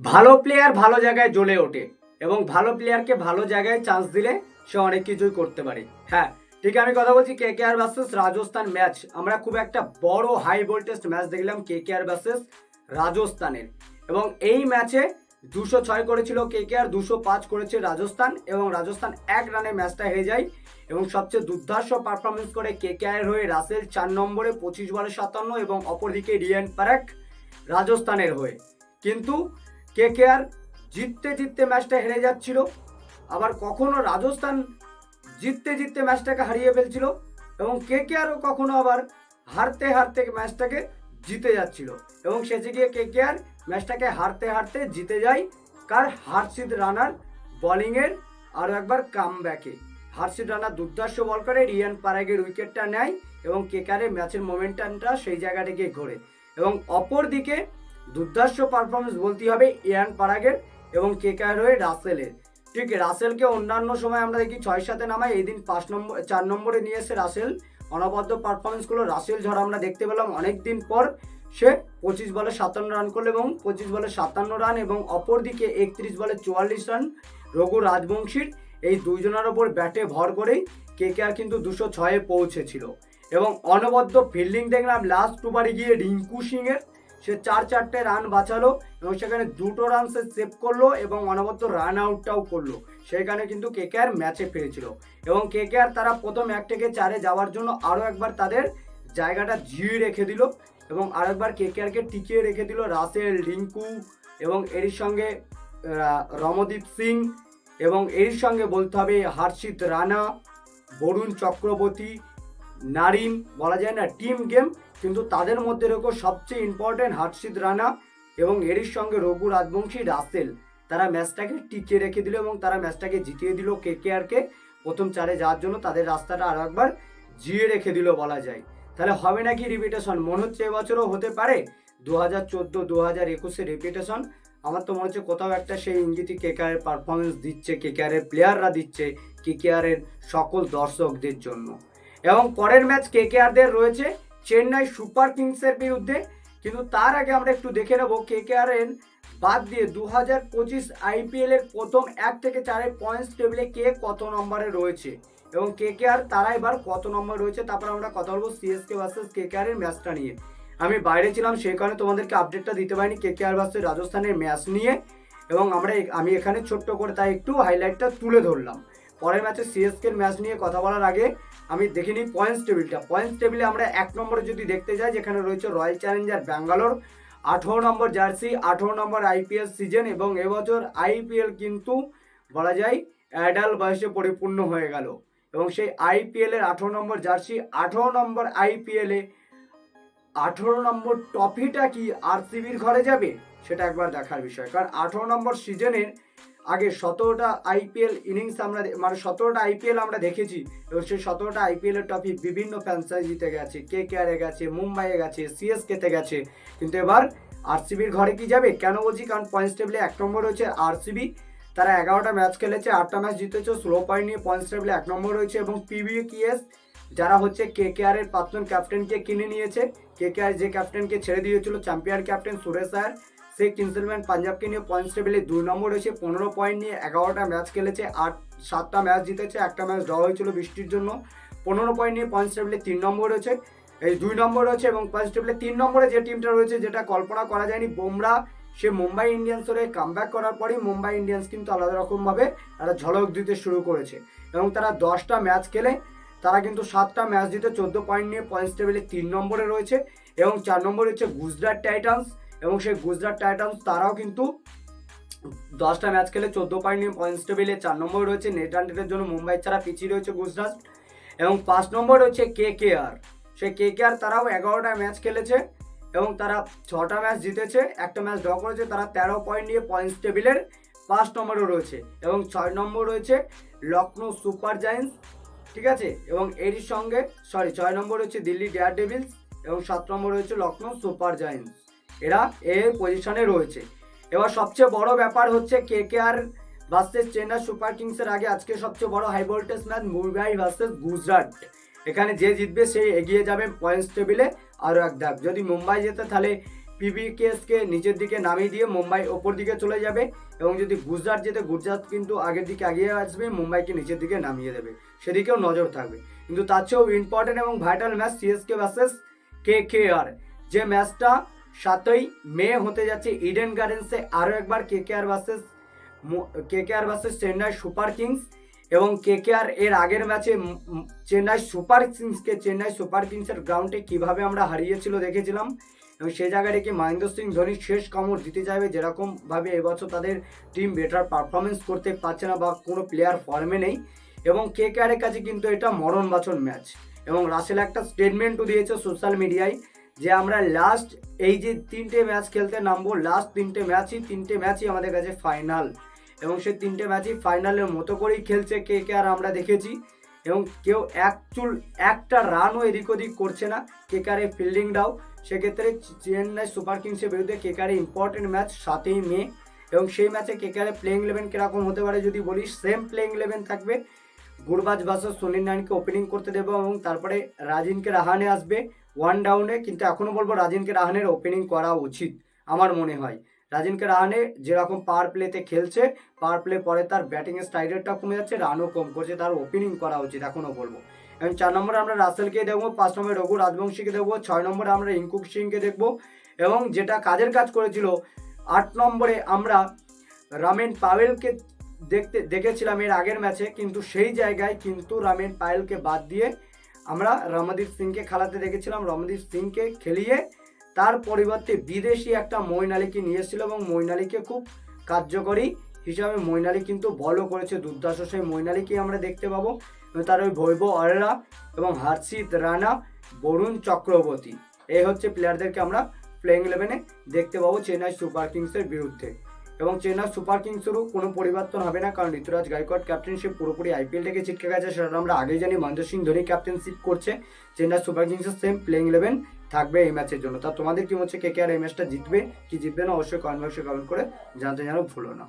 ভালো প্লেয়ার ভালো জায়গায় জ্বলে ওঠে এবং ভালো প্লেয়ারকে ভালো জায়গায় চান্স দিলে সে অনেক কিছুই করতে পারে। হ্যাঁ ঠিক আমি কথা বলছি K K R versus Rajasthan match আমরা খুব একটা বড় হাই ভোল্টেজ ম্যাচ দেখলাম কে কে আর ভার্সেস রাজস্থানের। এবং এই ম্যাচে দুশো ছয় করেছিল কে কে আর দুশো পাঁচ করেছে রাজস্থান এবং রাজস্থান এক রানে ম্যাচটা হেরে যায় এবং সবচেয়ে দুর্ধর্ষ পারফরমেন্স করে কে কে আর হয়ে রাসেল চার নম্বরে পঁচিশ বলে সাতান্ন এবং অপরদিকে রিয়ান পারাক রাজস্থানের হয়ে। কিন্তু কে কে আর জিততে জিততে ম্যাচটা হেরে যাচ্ছিল, আবার কখনো রাজস্থান জিততে জিততে ম্যাচটাকে হারিয়ে ফেলছিল এবং কে কে আরও কখনো আবার হারতে হারতে ম্যাচটাকে জিতে যাচ্ছিল। এবং শেষে গিয়ে কে কে আর ম্যাচটাকে হারতে হারতে জিতে যায় কার? হার্ষিদ রানার বোলিংয়ের আরও একবার কাম ব্যাকে হার্ষিদ রানা দুর্দর্শ বল করে রিয়ান পারাগের উইকেটটা নেয় এবং কেকারের ম্যাচের মোমেন্টামটা সেই জায়গা থেকে ঘোরে। এবং অপর দুর্দর্শ পারফরমেন্স বলতে হবে ইয়ান পারাগের এবং কে কেকার হয়ে রাসেলের। ঠিক রাসেলকে অন্যান্য সময় আমরা দেখি ছয় সাথে নামায় এই দিন পাঁচ নম্বর চার নম্বরে নিয়ে এসে রাসেল অনবদ্য পারফরমেন্সগুলো রাসেল ঝড় আমরা দেখতে পেলাম অনেক দিন পর সে পঁচিশ বলে সাতান্ন রান করল এবং পঁচিশ বলে সাতান্ন রান এবং অপরদিকে একত্রিশ বলে চুয়াল্লিশ রান রঘু রাজবংশীর এই দুইজনের ওপর ব্যাটে ভর করেই কে কে আর কিন্তু দুশো ছয়ে পৌঁছেছিল। এবং অনবদ্য ফিল্ডিং দেখলাম লাস্ট দুবারে গিয়ে রিঙ্কু সিংয়ের সে চার চারটে রান বাঁচালো এবং সেখানে দুটো রান সে সেভ করল এবং অনবদ্য রান আউটটাও করল। সেখানে কিন্তু কে কে আর ম্যাচে ফিরেছিল। এবং কে কে আর তারা প্রথম এক থেকে চারে যাওয়ার জন্য আরও একবার তাদের জায়গাটা জিয়ে রেখে দিল এবং আরেকবার কে কে আরকে টিকিয়ে রেখে দিল রাসেল, রিঙ্কু এবং এর সঙ্গে রমদীপ সিং এবং এর সঙ্গে বলতে হবে হর্ষিত রানা, বরুণ চক্রবর্তী, নারিন বলা যায় না টিম গেম কিন্তু তাদের মধ্যে রেখো সবচেয়ে ইম্পর্টেন্ট হর্ষিত রানা এবং এরই সঙ্গে রঘু রাজবংশী রাসেল। তারা ম্যাচটাকে টিকিয়ে রেখে দিল এবং তারা ম্যাচটাকে জিতিয়ে দিল কে কে আরকে প্রথম চারে যাওয়ার জন্য তাদের রাস্তাটা আরও একবার জিয়ে রেখে দিল বলা যায়। তাহলে হবে নাকি রিপিটেশন মনে হচ্ছে এবছরও হতে পারে। দু হাজার চোদ্দ দু হাজার একুশে রিপিটেশন আমার তো মনে হচ্ছে কোথাও একটা সেই ইঙ্গিতই কেকেআরের পারফরমেন্স দিচ্ছে, কেকেআরের প্লেয়াররা দিচ্ছে, কেকেআরের সকল দর্শকদের জন্য। এবং পরের ম্যাচ কেকেআরদের রয়েছে। চেন্নাই সুপার কিংসের বিরুদ্ধে, কিন্তু তার আগে আমরা একটু দেখে নেব নেব কেকেআরের বাদ দিয়ে দু হাজার পঁচিশ আইপিএল এর প্রথম এক থেকে চারের পয়েন্টস টেবিলে কে কত নম্বরে রয়েছে? এবং কে কে আর তারা এবার কত নম্বর রয়েছে? তারপর আমরা কথা বলব CSK versus K K R এর ম্যাচটা নিয়ে। আমি বাইরে ছিলাম, সেই কারণে তোমাদেরকে আপডেটটা দিতে পারিনি কে কে আর ভার্সেস রাজস্থানের ম্যাচ নিয়ে। এবং আমরা আমি এখানে ছোট্ট করে তাই একটু হাইলাইটটা তুলে ধরলাম। পরের ম্যাচে সিএসকে ম্যাচ নিয়ে কথা বলার আগে আমি দেখে নিই পয়েন্টস টেবিলটা পয়েন্টস টেবিলে আমরা এক নম্বরে যদি দেখতে যাই, যেখানে রয়েছে রয়্যাল চ্যালেঞ্জার ব্যাঙ্গালোর আঠেরো নম্বর জার্সি, আঠেরো নম্বর আইপিএল সিজন এবং এবছর আইপিএল কিন্তু বলা যায় অ্যাডাল বয়সে পরিপূর্ণ হয়ে গেল। এবং সেই আইপিএল এর আঠেরো নম্বর জার্সি, আঠেরো নম্বর আইপিএল আঠেরো নম্বর ট্রফিটা কি আরসিবির ঘরে যাবে? সেটা একবার দেখার বিষয়। কারণ আঠেরো নম্বর সিজনের আগে সতেরোটা আইপিএল ইনিংস আমরা মানে সতেরোটা আইপিএল আমরা দেখেছি। এবং সেই সতেরোটা আইপিএল এর ট্রফি বিভিন্ন ফ্র্যাঞ্চাইজিতে গেছে। কে কেয়ারে গেছে মুম্বাইয়ে গেছে সিএসকে তে গেছে। কিন্তু এবার আরসিবির ঘরে কি যাবে? কেন বলছি? কারণ পয়েন্টস টেবিলে এক নম্বর রয়েছে আরসিবি তারা এগারোটা ম্যাচ খেলেছে, আটটা ম্যাচ জিতেছে স্লো পয়েন্ট নিয়ে পয়েন্টস টেবিলে এক নম্বর রয়েছে এবং পিবিকিএস যারা হচ্ছে কে কে আর এর প্রাক্তন ক্যাপ্টেনকে কিনে নিয়েছে। কে কে আর যে ক্যাপ্টেনকে ছেড়ে দিয়েছিল চ্যাম্পিয়ন ক্যাপ্টেন সুরেশ আয়ার সেই কিংসলম্যান পাঞ্জাবকে নিয়ে পয়েন্টস টেবিলে দুই নম্বর রয়েছে পনেরো পয়েন্ট নিয়ে এগারোটা ম্যাচ খেলেছে, আট, সাতটা ম্যাচ জিতেছে, একটা ম্যাচ ড্র হয়েছিল বৃষ্টির জন্য। পনেরো পয়েন্ট নিয়ে পয়েন্টস টেবিলে তিন নম্বর রয়েছে। এই দুই নম্বর রয়েছে এবং পয়েন্টস টেবিলে তিন নম্বরে যে টিমটা রয়েছে যেটা কল্পনা করা যায়নি, বোমরা, সে মুম্বাই ইন্ডিয়ান্স ইন্ডিয়ান্সের কামব্যাক করার পরেই মুম্বাই ইন্ডিয়ান্স কিন্তু আলাদা রকমভাবে একটা ঝলক দিতে শুরু করেছে এবং তারা দশটা ম্যাচ খেলে, তারা কিন্তু সাতটা ম্যাচ জিতে চোদ্দ পয়েন্ট নিয়ে পয়েন্টস টেবিলে তিন নম্বরে রয়েছে এবং চার নম্বরে হচ্ছে গুজরাট টাইটান্স। এবং সেই গুজরাট টাইটান্স তারাও কিন্তু দশটা ম্যাচ খেলে চোদ্দ পয়েন্ট নিয়ে পয়েন্টস টেবিলে চার নম্বর রয়েছে নেট রানের জন্য মুম্বাই ছাড়া পিছিয়ে রয়েছে গুজরাট। এবং পাঁচ নম্বর রয়েছে কে কে আর সেই কে কে আর তারাও এগারোটা ম্যাচ খেলেছে এবং তারা ছটা ম্যাচ জিতেছে, একটা ম্যাচ ড্র করেছে, তারা তেরো পয়েন্ট নিয়ে পয়েন্টস টেবিলের পাঁচ নম্বরও রয়েছে। এবং ছয় নম্বর রয়েছে লখনৌ সুপার জায়েন্টস, ঠিক আছে? এবং এরই সঙ্গে সরি ছয় নম্বর রয়েছে দিল্লি ডেয়ার ডেভিলস এবং সাত নম্বর রয়েছে লখনৌ সুপার জায়েন্টস। এরা এ পজিশনে রয়েছে। এবার সবচেয়ে বড় ব্যাপার হচ্ছে K K R versus Chennai super কিংসের আগে আজকে সবচেয়ে বড় high voltage match Mumbai versus Gujarat. এখানে যে জিতবে সে এগিয়ে যাবে পয়েন্টস টেবিলে আরও এক ধাপ, যদি মুম্বাই জেতে তাহলে পিবিকেএসকে নিচের দিকে নামিয়ে দিয়ে মুম্বাই ওপর দিকে চলে যাবে এবং যদি গুজরাট যেতে গুজরাট কিন্তু আগের দিকে আগিয়ে আসবে, মুম্বাইকে নিচের দিকে নামিয়ে দেবে। সেদিকেও নজর থাকবে। কিন্তু তার চেয়েও ইম্পর্টেন্ট এবং vital match CSK versus K K R যে ম্যাচটা সাতই মে হতে যাচ্ছে ইডেন গার্ডেন্সে আরও একবার K K R versus K K R versus Chennai super kings এবং কে কে আর এর আগের ম্যাচে চেন্নাই সুপার কিংসকে চেন্নাই সুপার কিংসের গ্রাউন্ডে কীভাবে আমরা হারিয়েছিল দেখেছিলাম এবং সেই জায়গায় রেখে মহেন্দ্র সিং ধোনি শেষ কামড় দিতে চাইবে যেরকমভাবে এবছর তাদের টিম বেটার পারফরমেন্স করতে পারছে না বা কোনো প্লেয়ার ফর্মে নেই এবং কে কে আরের কাছে কিন্তু এটা মরণ বাচন ম্যাচ এবং রাসেল একটা স্টেটমেন্টও দিয়েছে সোশ্যাল মিডিয়ায় যে আমরা লাস্ট এই যে তিনটে ম্যাচ খেলতে নামবো লাস্ট তিনটে ম্যাচই তিনটে ম্যাচই আমাদের কাছে ফাইনাল এবং সেই তিনটে ম্যাচই ফাইনালের মতো করেই খেলছে কে কে আর আমরা দেখেছি। এবং কেউ এক চুল একটা রানও এদিক ওদিক করছে না। কেকারে ফিল্ডিংটাও সেক্ষেত্রে চেন্নাই সুপার কিংসের বিরুদ্ধে কেকারে ইম্পর্টেন্ট ম্যাচ সাতই মে। এবং সেই ম্যাচে কেকারে প্লেইং ইলেভেন কীরকম হতে পারে যদি বলি সেম প্লেইং ইলেভেন থাকবে। গুরবাজ ভার্সেস সুনীল নারায়ণকে ওপেনিং করতে দেবো এবং তারপরে রাজিনকে রাহানে আসবে। ওয়ান ডাউনে কিন্তু এখনও বলব রাজিনকে রাহানের ওপেনিং করা উচিত, আমার মনে হয়। রাজিনকে রাহানে যেরকম পাওয়ার প্লেতে খেলছে পাওয়ার প্লে পরে তার ব্যাটিং স্টাইলেরটা কমে যাচ্ছে রানও কম করছে, তার ওপেনিং করা উচিত এখনও বলব। এবং চার নম্বরে আমরা রাসেলকে দেখব পাঁচ নম্বরে রঘু রাজবংশীকে দেখব ছয় নম্বরে আমরা ইঙ্কুক সিংকে দেখব এবং যেটা কাজের কাজ করেছিল, আট নম্বরে আমরা রামেন পাওয়েলকে দেখতে, দেখেছিলাম এর আগের ম্যাচে, কিন্তু সেই জায়গায় কিন্তু রামেন পায়েলকে বাদ দিয়ে আমরা রমদীপ সিংকে খেলাতে দেখেছিলাম। রমদীপ সিংকে খেলিয়ে তার পরিবর্তে বিদেশি একটা মইন আলীকে নিয়ে এসেছিল এবং মইন খুব কার্যকরী হিসাবে মইন কিন্তু বলও করেছে দুর্দাস সেই মইন আমরা দেখতে পাবো। তার ওই বৈভব অরেরা এবং হর্ষিত রানা, বরুণ চক্রবর্তী, এই হচ্ছে প্লেয়ারদেরকে আমরা প্লেইং ইলেভেনে দেখতে পাবো চেন্নাই সুপার কিংসের বিরুদ্ধে। এবং চেন্নাই সুপার কিংসেরও কোনো পরিবর্তন হবে না, কারণ ঋতুরাজ গায়কোয়াড ক্যাপ্টেনশিপ পুরোপুরি আইপিএল থেকে ছিটকে গেছে সেটা আমরা আগেই জানি। মহেন্দ্র সিং ধোনি ক্যাপ্টেনশিপ করছে, চেন্নাই সুপার কিংসের সেম প্লেইং ইলেভেন থাকবে এই ম্যাচের জন্য। তা তোমাদের কি হচ্ছে কে কে আর এই ম্যাচটা জিতবে, কি জিতবে না? অবশ্যই কমেন্ট বক্সে কমেন্ট করে জানতে যেন ভুলো না।